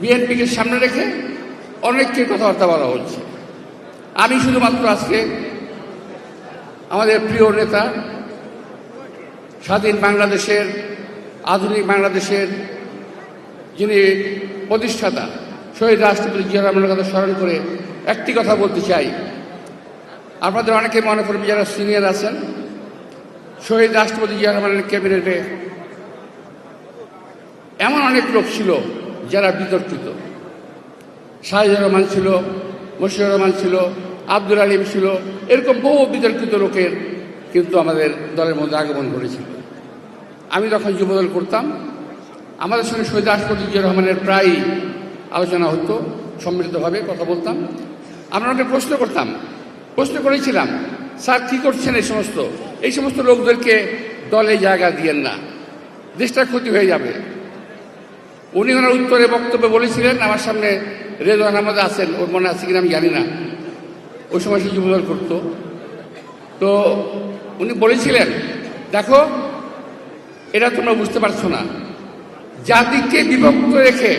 বিএনপিকে সামনে রেখে অনেককে কথাবার্তা বলা হচ্ছে। আমি শুধুমাত্র আজকে আমাদের প্রিয় নেতা, স্বাধীন বাংলাদেশের, আধুনিক বাংলাদেশের যিনি প্রতিষ্ঠাতা, শহীদ রাষ্ট্রপতি জিয়া রহমানের কথা স্মরণ করে একটি কথা বলতে চাই। আপনাদের অনেকে মনে করবে যারা সিনিয়র আছেন, শহীদ রাষ্ট্রপতি জিয়া রহমানের ক্যাবিনেটে এমন অনেক লোক ছিল যারা বিতর্কিত। শাহিদুর রহমান ছিল, মশিউর রহমান ছিল, আব্দুল আলিম ছিল, এরকম বহু বিতর্কিত লোকের কিন্তু আমাদের দলের মধ্যে আগমন ঘটেছিল। আমি তখন যুবদল করতাম, আমাদের সঙ্গে শহীদ জিয়া রহমানের প্রায় আলোচনা হতো, সম্মিলিতভাবে কথা বলতাম। আমরা ওনাকে প্রশ্ন করতাম, প্রশ্ন করেছিলাম, স্যার, কী করছেন এই সমস্ত? এই সমস্ত লোকদেরকে দলে জায়গা দিয়েন না, দেশটা ক্ষতি হয়ে যাবে। উনি ওনার উত্তরে বক্তব্যে বলেছিলেন, আমার সামনে রেজওয়ান আহমদ আছেন, ওর মনে আছে কিনা আমি জানি না। ওই সময় সে যুবদল করত। তো উনি বলেছিলেন, দেখো, এটা তোমরা বুঝতে পারছ না। জাতিকে বিভক্ত রেখে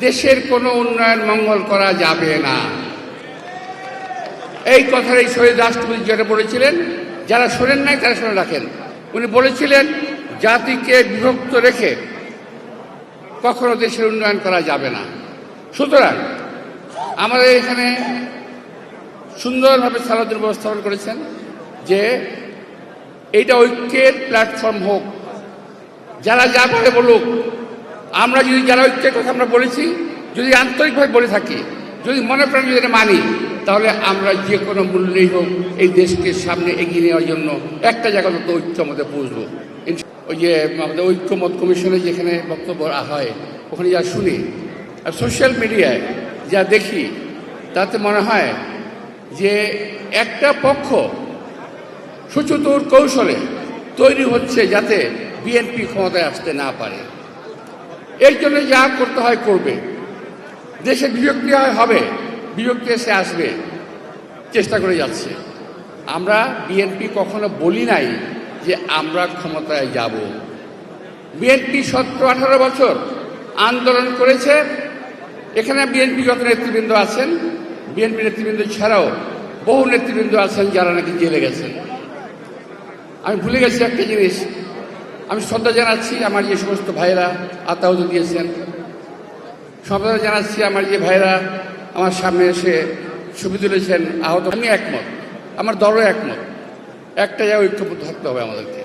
দেশের কোনো উন্নয়ন মঙ্গল করা যাবে না। এই কথার এই শহীদ রাষ্ট্রপতি যেটা বলেছিলেন। যারা শোনেন নাই, তারা শুনে রাখেন। উনি বলেছিলেন, জাতিকে বিভক্ত রেখে কখনো দেশের উন্নয়ন করা যাবে না। সুতরাং আমাদের এখানে সুন্দরভাবে সালাদুল ব্যবস্থাপন করেছেন যে এইটা ঐক্যের প্ল্যাটফর্ম হোক, যারা যা বলে বলুক, আমরা যদি যারা ঐক্যের কথা আমরা বলেছি, যদি আন্তরিকভাবে বলে থাকি, যদি মনে প্রাণ যদি এটা মানি, তাহলে আমরা যে কোনো মূল্যেই হোক এই দেশকে সামনে এগিয়ে নেওয়ার জন্য একটা জায়গা তো ঐক্য পৌঁছবো। ইনশা- ওই যে আমাদের ঐক্যমত কমিশনে যেখানে বক্তব্য হয়, ওখানে যা শুনি, আর সোশ্যাল মিডিয়ায় যা দেখি, তাতে মনে হয় যে একটা পক্ষ সুচতুর কৌশলে তৈরি হচ্ছে যাতে বিএনপি ক্ষমতায় আসতে না পারে। এর জন্য যা করতে হয়, করবে। দেশে বিভক্তি হয়, হবে। বিভক্তি এসে আসবে। চেষ্টা করে যাচ্ছে। আমরা বিএনপি কখনো বলি নাই যে আমরা ক্ষমতায় যাব। বিএনপি সতেরো আঠারো বছর আন্দোলন করেছে। এখানে বিএনপি যত নেতৃবৃন্দ আছেন, বিএনপি নেতৃবৃন্দ ছাড়াও বহু নেতৃবৃন্দ আছেন যারা নাকি জেলে গেছেন। আমি ভুলে গেছি একটা জিনিস। আমি শ্রদ্ধা জানাচ্ছি আমার যে সমস্ত ভাইরা আত্মাহত দিয়েছেন। শ্রদ্ধা জানাচ্ছি আমার যে ভাইরা আমার সামনে এসে ছবি তুলেছেন আহত। আমি একমত। আমার দলও একমত। একটা জায়গায় ঐক্যবদ্ধ থাকতে হবে আমাদেরকে।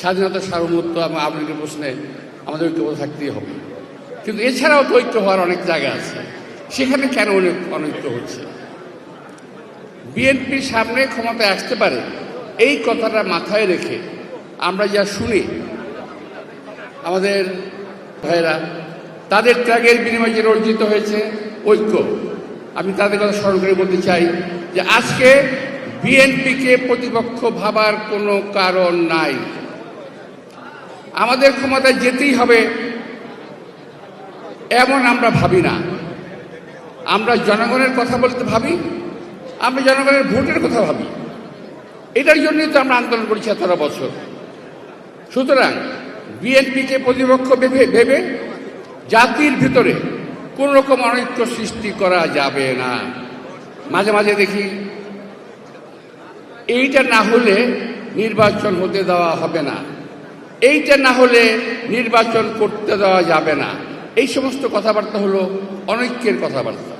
স্বাধীনতা সার্বভৌমত্ব এবং আবলিকের প্রশ্নে আমাদের ঐক্যবদ্ধ থাকতেই হবে। কিন্তু এছাড়াও তো ঐক্য হওয়ার অনেক জায়গা আছে। সেখানে কেন অনেক অনৈক্য হচ্ছে? বিএনপির সামনে ক্ষমতায় আসতে পারে, এই কথাটা মাথায় রেখে আমরা যা শুনি, আমাদের ভাইয়েরা, তাদের ত্যাগের বিনিময়ে যে অর্জিত হয়েছে, ঐক্য। আমি তাদের কথা স্মরণ করে বলতে চাই যে আজকে বিএনপিকে প্রতিপক্ষ ভাবার কোনো কারণ নাই। আমাদের ক্ষমতায় যেতেই হবে, এমন আমরা ভাবি না। আমরা জনগণের কথা বলতে ভাবি, আমরা জনগণের ভোটের কথা ভাবি। এটার জন্যই তো আমরা আন্দোলন করেছি এতটা বছর। সুতরাং বিএনপিকে প্রতিপক্ষ ভেবে ভেবে জাতির ভিতরে কোন রকম অনৈক্য সৃষ্টি করা যাবে না। মাঝে মাঝে দেখি এইটা না হলে নির্বাচন হতে দেওয়া হবে না। এইটা না হলে নির্বাচন করতে দেওয়া যাবে না। এই সমস্ত কথাবার্তা হলো অনৈক্যের কথাবার্তা।